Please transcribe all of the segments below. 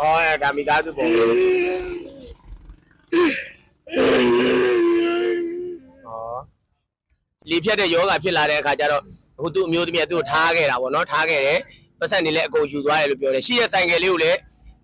အော်အဲ့ဒါမိသားစုပုံဩလီဖြတ်တဲ့ယောဂဖြစ်လာတဲ့အခါကျတော့အခုသူ့အမျိုးသမီးကသူ့ကိုထားခဲ့တာပေါ့နော်ထားခဲ့တယ်ပတ်စံနေလည်းအကုန်ယူသွားတယ်လို့ပြောတယ်ရှိရဲ့ဆိုင်ကယ်လေးကိုလည်း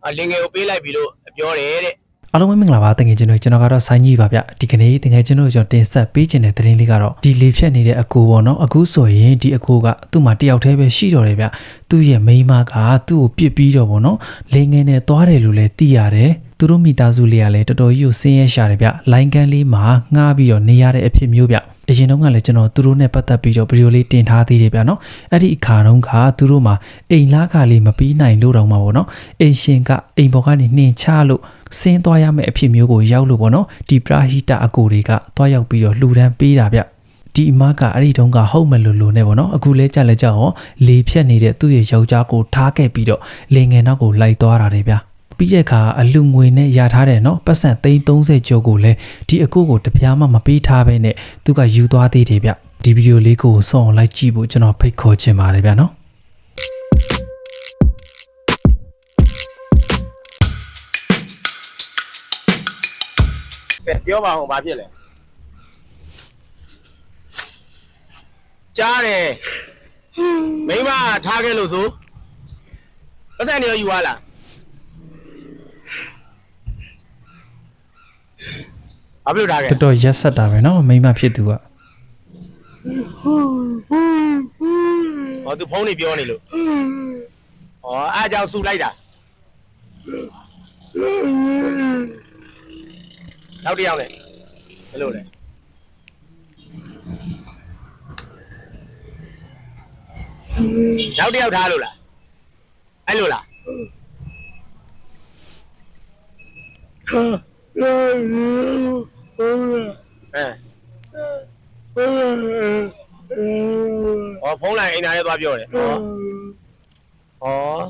အာလင်ငယ်ကိုပေးလိုက်ပြီလို့ပြောတယ်တဲ့ အားလုံးပဲမင်္ဂလာပါတကယ်ကျွန်တော်ကျွန်တော်ကတော့ဆိုင်းကြီးပါဗျဒီကနေ့တကယ်ကျွန်တော်ကျွန်တော်တင်ဆက်ပေးခြင်းတဲ့သတင်းလေးကတော့ဒီလေဖြတ်နေတဲ့အကူပေါ့နော်အခုဆိုရင်ဒီအကူကသူ့မှာတယောက်တည်းပဲရှိတော့တယ်ဗျသူ့ရဲ့မိန်းမကသူ့ကိုပြစ်ပြီးတော့ပေါ့နော်လိန်ငယ်နဲ့သွားတယ်လို့လည်းသိရတယ်သူတို့မိသားစုလေးကလည်းတော်တော်ကြီးကိုဆင်းရဲရှာတယ်ဗျလိုင်းကန်လေးမှာငှားပြီးတော့နေရတဲ့အဖြစ်မျိုးဗျအရင်တုန်းကလည်းကျွန်တော်သူတို့နဲ့ပတ်သက်ပြီးတော့ဗီဒီယိုလေးတင်ထားသေးတယ်ဗျနော်အဲ့ဒီအခါတုန်းကသူတို့မှာအိမ်လားခါလေးမပြီးနိုင်လို့တောင်မှပေါ့နော်အိမ်ရှင်ကအိမ်ပေါ်ကနေနှင်ချလို့ ဆင်းသွားရမယ့်အဖြစ်မျိုးကိုရောက်လို့ပေါ့နော်ဒီပရာဟိတအကိုတွေကသွားရောက်ပြီးတော့လှူဒန်းပေးတာဗျဒီအမကအဲ့ဒီတုန်းကဟုတ်မလို့လို့နဲ့ပေါ့နော်အခုလဲကြက်လက်ကြောက်ရောလေဖြတ်နေတဲ့သူ့ရဲ့ယောက်ျားကိုထားခဲ့ပြီးတော့လေငယ်နောက်ကိုလိုက်သွားတာတွေဗျပြီးတဲ့အခါအလူငွေနဲ့ရထားတယ်နော်ပတ်စံ330ကျော်ကိုလည်းဒီအကိုကိုတပြားမှမပေးထားဘဲနဲ့သူကယူသွားသေးတယ်ဗျဒီဗီဒီယိုလေးကိုစောင့်လိုက်ကြည့်ဖို့ကျွန်တော်ဖိတ်ခေါ်ချင်ပါတယ်ဗျနော် ပြောပါအောင်ဘာဖြစ်လဲကြားတယ်မိမထားခဲ့လို့ဆိုပတ်စံနေရောယူသွားလားဘာဖြစ်လို့ထားခဲ့တော်တော်ရက်ဆက်တာပဲနော်မိမဖြစ်သူကဟောသူဖုန်းနေပြောနေလို့ဟောအားကြောင့်ဆူလိုက်တာ နောက်တစ်ယောက်လဲဘယ်လိုလဲနောက်တစ်ယောက်ထားလို့လားအဲ့လိုလားအဲဟောဖုန်းလိုက်အိမ်သားလေးသွားပြောတယ်ဟောဟော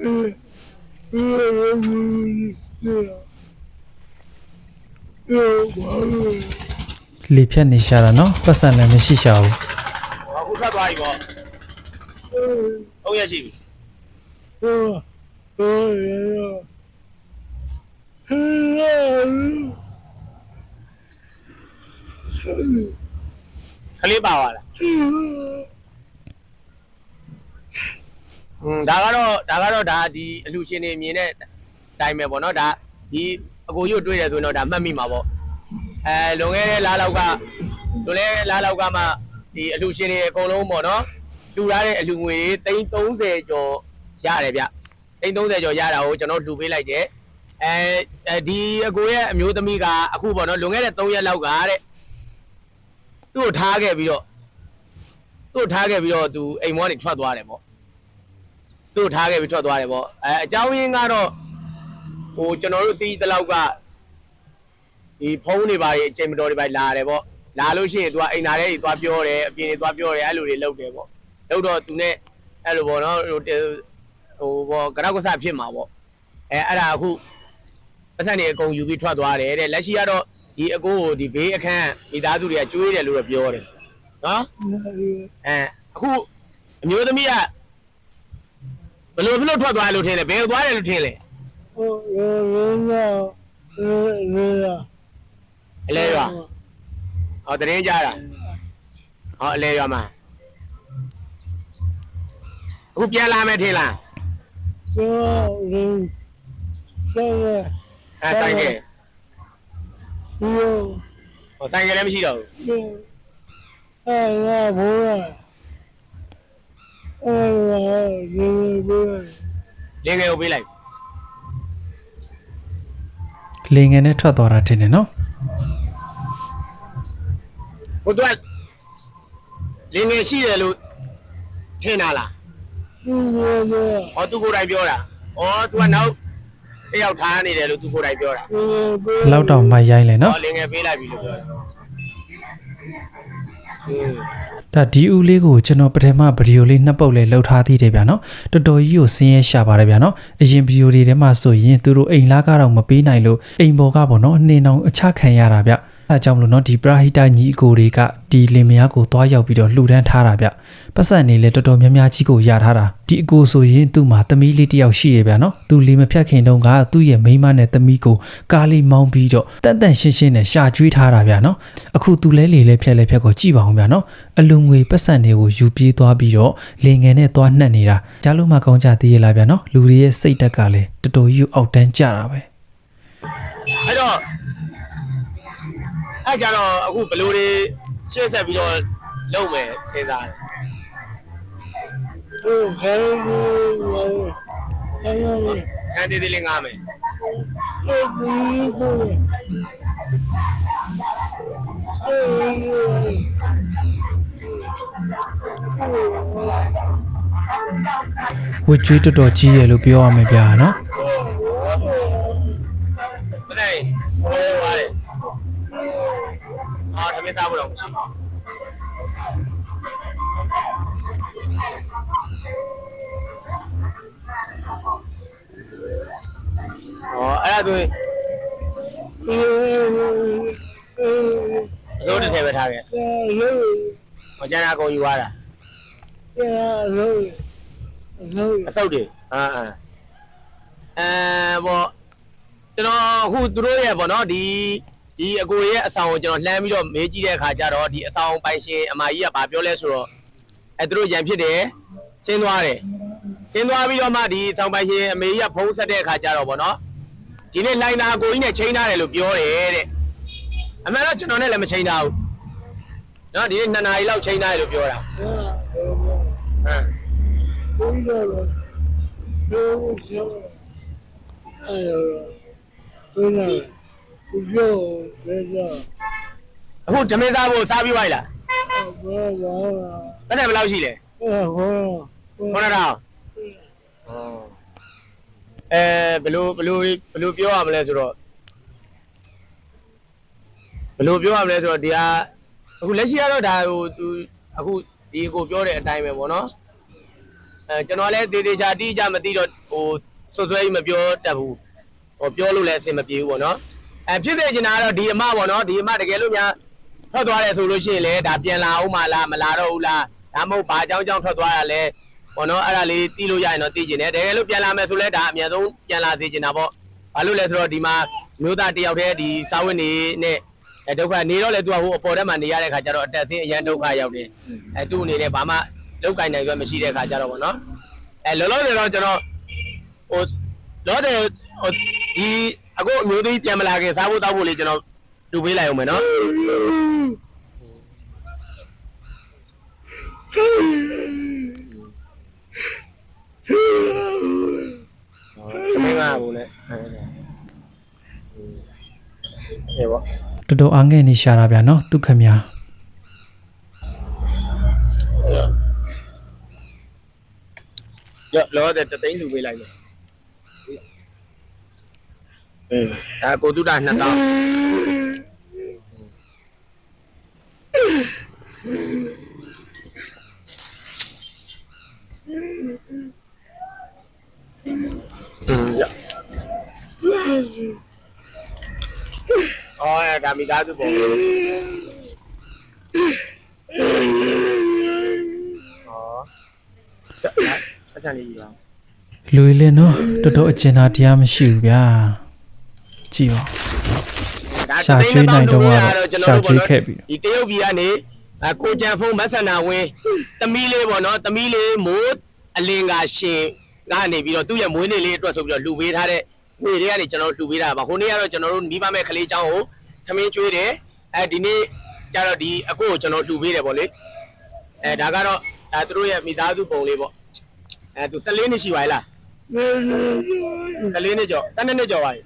嗯 လေဖြတ်နေရှာတာနော်ပတ်စံလည်းမရှိရှာဘူးအခုထွက်သွားပြီပေါ့ဟုတ်ရရှိပြီခလေးပါသွားလားอืม ဒါကတော့ဒါကတော့ဒါဒီအလူရှင်တွေမြင်တဲ့အတိုင်းပဲပေါ့နော်ဒါဒီအကိုကြီးကိုတွေ့ရဆိုရင်တော့ဒါမှတ်မိမှာပေါ့အဲလွန်ခဲ့တဲ့လားလောက်ကလွန်ခဲ့တဲ့လားလောက်ကမှဒီအလူရှင်တွေအကုန်လုံးပေါ့နော်လူရတဲ့အလူငွေ330ကျော်ရတယ်ဗျ330ကျော်ရတာကိုကျွန်တော်လှူပေးလိုက်တယ်အဲအဲဒီအကိုရဲ့အမျိုးသမီးကအခုပေါ့နော်လွန်ခဲ့တဲ့3ရက်လောက်ကတဲ့သူ့ကိုထားခဲ့ပြီးတော့သူ့ကိုထားခဲ့ပြီးတော့သူအိမ်မောကနေထွက်သွားတယ်ပေါ့ သူ့ကိုထားခဲ့ပြီးထွက်သွားတယ်ပေါ့အဲအကြောင်းရင်းကတော့ဟိုကျွန်တော်တို့တီးတလောက်ကဒီဖုန်းတွေပါတွေအချိန်မတော်တွေပါလာတယ်ပေါ့လာလို့ရှိရင် तू ကအိမ်သားတွေသွားပြောတယ်အပြင်တွေသွားပြောတယ်အဲ့လိုတွေလုပ်တယ်ပေါ့လုပ်တော့ तू နဲ့အဲ့လိုပေါ့နော်ဟိုဟိုပေါ့ကရောက်ကဆဖြစ်မှာပေါ့အဲအဲ့ဒါအခုပတ်စံတွေအကုန်ယူပြီးထွက်သွားတယ်တဲ့လက်ရှိကတော့ဒီအကိုကိုဒီဘေးအခန်းမိသားစုတွေကကျွေးတယ်လို့တော့ပြောတယ်နော်အဲအခုအမျိုးသမီးက ဘယ်လိုဖြစ်လို့ထွက်သွားလို့ထင်လဲဘယ်သွားတယ်လို့ထင်လဲအလဲရွာဟောတရင်ကြတာဟောအလဲရွာမှာအခုပြန်လာမယ်ထင်လားအဲဆိုင်ကဟောဆိုင်ကလည်းမရှိတော့ဘူး လင်းငယ်ကိုပေးလိုက်လေငယ်နဲ့ထွက်သွားတာထင်တယ်နော်ဟိုတော့လင်းငယ်ရှိတယ်လို့ထင်တာလားဟောသူကိုယ်တိုင်ပြောတာဩသူကနောက်တယောက်ထားနေတယ်လို့သူကိုယ်တိုင်ပြောတာလောက်တော့မှရိုင်းလဲနော်ဟောလင်းငယ်ပေးလိုက်ပြီလို့ပြောတယ်ဟင်း ဒါဒီဦးလေးကိုကျွန်တော်ပထမဗီဒီယိုလေးနှစ်ပုတ်လေးလှုပ်ထားသေးတယ်ဗျာနော်တော်တော်ကြီးကိုဆင်းရဲရှာပါတယ်ဗျာနော်အရင်ဗီဒီယိုတွေထဲမှာဆိုရင်သူတို့အိမ်လားကတော့မပေးနိုင်လို့အိမ်ပေါ်ကပေါ့နော်အနေအောင်အချခံရတာဗျ အဲဒါကြောင့်မလို့เนาะဒီပရာဟိတညီအကိုတွေကဒီလင်မယားကိုတွားရောက်ပြီးတော့လှူဒန်းထားတာဗျပတ်စံနေလေတော်တော်များများကြီးကိုရထားတာဒီအကိုဆိုရင်သူ့မှာသမီးလေးတစ်ယောက်ရှိရဗျเนาะသူလီမဖြတ်ခင်တုန်းကသူ့ရဲ့မိန်းမနဲ့သမီးကိုကားလေးမောင်းပြီးတော့တန်တန်ရှင်းရှင်းနဲ့ရှာကျွေးထားတာဗျเนาะအခုသူလဲလေလဲဖြက်လဲဖြက်ကိုကြည့်ပါအောင်ဗျเนาะအလူငွေပတ်စံတွေကိုယူပြေးသွားပြီးတော့လင်ငယ်နဲ့သွားနှက်နေတာကြားလို့မှကောင်းကြသေးရလားဗျเนาะလူတွေရဲ့စိတ်တက်ကလည်းတော်တော်ကြီးအောက်တန်းကြတာပဲ အဲ့တော့ အဲ့ကြတော့အခုဘယ်လိုတွေရှေ့ဆက်ပြီးတော့လုပ်မယ်စဉ်းစားတယ် Oh, hello. Hello. ခန်းသေးသေးလေးငားမယ်ဝတ်ကြွေးတော်တော်ကြီးရလို့ပြောရမယ်ဗျာနော် သမီးစားဖို့တော့မရှိဘူးဟောအဲ့ဒါဆိုရင်ရိုးတစ်ထည့်ပဲထားခဲ့မကျန်တာအကုန်ယူသွားတာအစုပ်တွေအာအာအဲဘောကျွန်တော်အခုသူတို့ရဲ့ပေါ့နော်ဒီ ဒီအကိုရဲ့အဆောင်ကိုကျွန်တော်လှမ်းပြီးတော့မေးကြည့်တဲ့အခါကျတော့ဒီအဆောင်ပိုင်ရှင်အမကြီးကဗာပြောလဲဆိုတော့အဲသူတို့ရန်ဖြစ်တယ်ဆင်းသွားတယ်ဆင်းသွားပြီးတော့မှဒီအဆောင်ပိုင်ရှင်အမေကြီးကဖုံးဆက်တဲ့အခါကျတော့ပေါ့နော်ဒီနေ့လိုင်းနာကိုကြီးနဲ့ချိန်ထားတယ်လို့ပြောတယ်တဲ့အမှန်တော့ကျွန်တော်နဲ့လည်းမချိန်ထားဘူးနော်ဒီနေ့2နာရီလောက်ချိန်ထားတယ်လို့ပြောတာဟမ်အ ခုဓမင်းစားဖို့စားပြီးပါလားပတ်သက်ဘယ်လောက်ရှိလဲခုနကတော့အဲဘယ်လိုဘယ်လိုဘယ်လိုပြောရမလဲဆိုတော့ဘယ်လိုပြောရမလဲဆိုတော့ဒီဟာအခုလက်ရှိကတော့ဒါဟိုသူအခုဒီကိုပြောတဲ့အတိုင်းပဲပေါ့နော်အဲကျွန်တော်လည်းတေးသေးချာတိကျမသိတော့ဟိုစွတ်စွဲကြီးမပြောတတ်ဘူးဟိုပြောလို့လည်းအဆင်မပြေဘူးပေါ့နော် အဲဖြစ်နေချင်တာကတော့ဒီအမပေါ့နော်ဒီအမတကယ်လို့များထွက်သွားတယ်ဆိုလို့ရှိရင်လည်းဒါပြန်လာအောင်မလားမလာတော့ဘူးလားဒါမှမဟုတ်ဘာအကြောင်းကြောင့်ထွက်သွားတာလဲပေါ့နော်အဲ့ဒါလေးတီးလို့ရရင်တော့တီးကျင်တယ်တကယ်လို့ပြန်လာမယ်ဆိုလဲဒါအများဆုံးပြန်လာစေချင်တာပေါ့ဘာလို့လဲဆိုတော့ဒီမှာမျိုးသားတယောက်တည်းဒီစာဝတ်နေနဲ့အဲဒုက္ခနေတော့လေသူကဟိုအပေါ်ထဲမှာနေရတဲ့ခါကျတော့အတက်ဆင်းအရန်ဒုက္ခရောက်တယ်အဲသူ့အနေနဲ့ဘာမှလောက်ကင်နိုင်ရွက်မရှိတဲ့ခါကျတော့ပေါ့နော်အဲလောလောဆယ်တော့ကျွန်တော်ဟိုလောတယ်ဟိုဒီ အခုအမျိုးသမီးပြန်မလာခင်စားဖို့တောက်ဖို့လေးကျွန်တော်တူပေးလိုက်အောင်မယ်နော်မင်းကဘူးလေအဲပေါ့တော်တော်အားငယ်နေရှာတာဗျာနော်သူခမညာရလောတဲ့တသိန်းလူပေးလိုက်မယ်အင်း ဒါကိုတုဒ္ဒ2000อืมရအော်ဒါမိသားစုပုံလေးဩအချမ်းလေးကြီးပါလူရည်လည်းနော်တော်တော်အကျဉ်းသားတရားမရှိဘူးဗျာ ကြည့်ပါရှာချွေးနိုင်တော့ကတော့ရှာချွေးခဲ့ပြီဒီတရုတ်ပြည်ကနေအကိုကြံဖုန်းမဆန္ဒဝင်းသမီးလေးပေါ့နော်သမီးလေးမိုးအလင်ကရှင်ကနေပြီးတော့သူ့ရဲ့မွေးနေ့လေးအတွက်ဆိုပြီးတော့လှူပေးထားတဲ့ငွေတွေကနေကျွန်တော်လှူပေးတာပါဟိုနေ့ကတော့ကျွန်တော်တို့မိဘမဲ့ကလေးချောင်းကိုခမင်းကျွေးတယ်အဲဒီနေ့ကျတော့ဒီအကိုကိုကျွန်တော်လှူပေးတယ်ပေါ့လေအဲဒါကတော့ဒါသူတို့ရဲ့မိသားစုပုံလေးပေါ့အဲသူ14နှစ်ရှိပါလား 14နှစ်ကျော်12နှစ်ကျော်ပါပြီ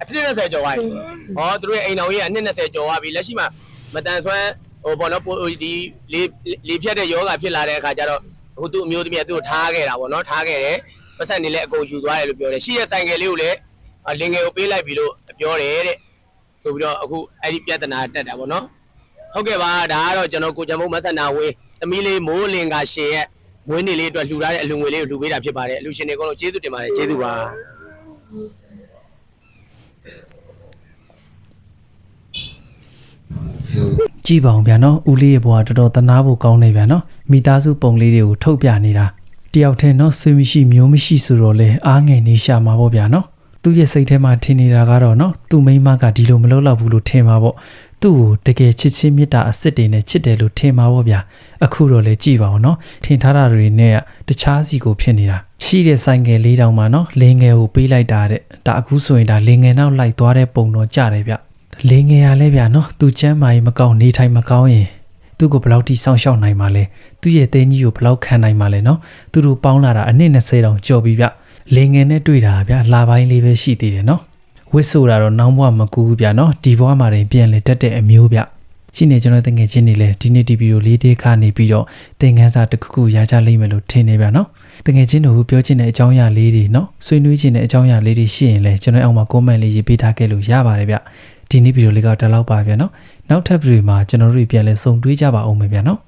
အနှစ်20ကျော်သွားပြီ။ဟောသူတို့ရဲ့အိမ်တော်ကြီးကအနှစ်20ကျော်သွားပြီ။လက်ရှိမှာမတန်ဆွမ်းဟိုဘောနော်ပိုဒီလေးလေးဖြတ်တဲ့ယောဂဖြစ်လာတဲ့အခါကျတော့ဟိုသူ့အမျိုးသမီးကသူ့ကိုထားခဲ့တာပေါ့နော်ထားခဲ့တယ်။ပတ်စံနေလည်းအကုန်ယူသွားတယ်လို့ပြောတယ်။ရှိရဲ့ဆိုင်ကယ်လေးကိုလည်းလင်ငယ်ကိုပေးလိုက်ပြီလို့ပြောတယ်တဲ့။ဆိုပြီးတော့အခုအဲ့ဒီပြဿနာတက်တာပေါ့နော်။ဟုတ်ကဲ့ပါဒါကတော့ကျွန်တော်ကိုချံမုံမဆန္ဒဝေးသမီးလေးမိုးလင်ကရှင်ရဲ့ မွေးနေ့လေးအတွက်လှူထားတဲ့အလူငွေလေးကိုလှူပေးတာဖြစ်ပါတယ်။အလူရှင်တွေအကုန်လုံးကျေးဇူးတင်ပါတယ်ကျေးဇူးပါ။ကြည်ပါအောင်ဗျာနော်ဦးလေးရဲ့ဘဝတော်တော်သနာဖို့ကောင်းနေဗျာနော်မိသားစုပုံလေးတွေကိုထုတ်ပြနေတာတယောက်တည်းနော်ဆွေမရှိမျိုးမရှိဆိုတော့လေအားငယ်နေရှာမှာပေါ့ဗျာနော်သူ့ရဲ့စိတ်ထဲမှာထင်နေတာကတော့နော်သူ့မိန်းမကဒီလိုမလုပ်တော့ဘူးလို့ထင်မှာပေါ့ သူ့ကိုတကယ်ချစ်ချင်းမေတ္တာအစ်စ်တွေနဲ့ချစ်တယ်လို့ထင်မှာပေါ့ဗျာအခုတော့လေကြည်ပါအောင်နော်ထင်ထားတာတွေနဲ့ကတခြားစီကိုဖြစ်နေတာရှိတဲ့ဆိုင်ငယ်လေးတောင်မှနော်လင်းငယ်ကိုပေးလိုက်တာတဲ့ဒါအခုဆိုရင်ဒါလင်းငယ်နောက်လိုက်သွားတဲ့ပုံတော့ကြတယ်ဗျလင်းငယ်ရလဲဗျာနော်သူချမ်းမာရေးမကောင်းနေထိုင်မကောင်းရင်သူ့ကိုဘယ်လောက်ထိစောင့်ရှောက်နိုင်မှာလဲသူ့ရဲ့တင်းကြီးကိုဘယ်လောက်ခံနိုင်မှာလဲနော်သူတို့ပေါင်းလာတာအနှစ်20တောင်ကြော်ပြီဗျလင်းငယ်နဲ့တွေ့တာဗျလာပိုင်းလေးပဲရှိသေးတယ်နော် ဝစ်ဆိုတာတော့နောင်ဘဝမကူဘူးဗျနော်ဒီဘဝမှာတင်ပြန်လေတက်တဲ့အမျိုးဗျရှိနေကျွန်တော်တငယ်ချင်းတွေလည်းဒီနေ့ဒီဗီဒီယိုလေးတေးခါနေပြီးတော့သင်ခန်းစာတစ်ခုခုရကြလိမ့်မယ်လို့ထင်နေဗျနော်တငယ်ချင်းတို့ပြောချင်တဲ့အကြောင်းအရာလေးတွေနော်ဆွေးနွေးချင်တဲ့အကြောင်းအရာလေးတွေရှိရင်လည်းကျွန်တော်အောက်မှာ comment လေးရေးပေးထားခဲ့လို့ရပါတယ်ဗျဒီနေ့ဗီဒီယိုလေးကဒါလောက်ပါဗျာနော်နောက်ထပ်ဗီဒီယိုမှာကျွန်တော်တို့ပြန်လဲဆုံတွေ့ကြပါအောင်မယ်ဗျာနော်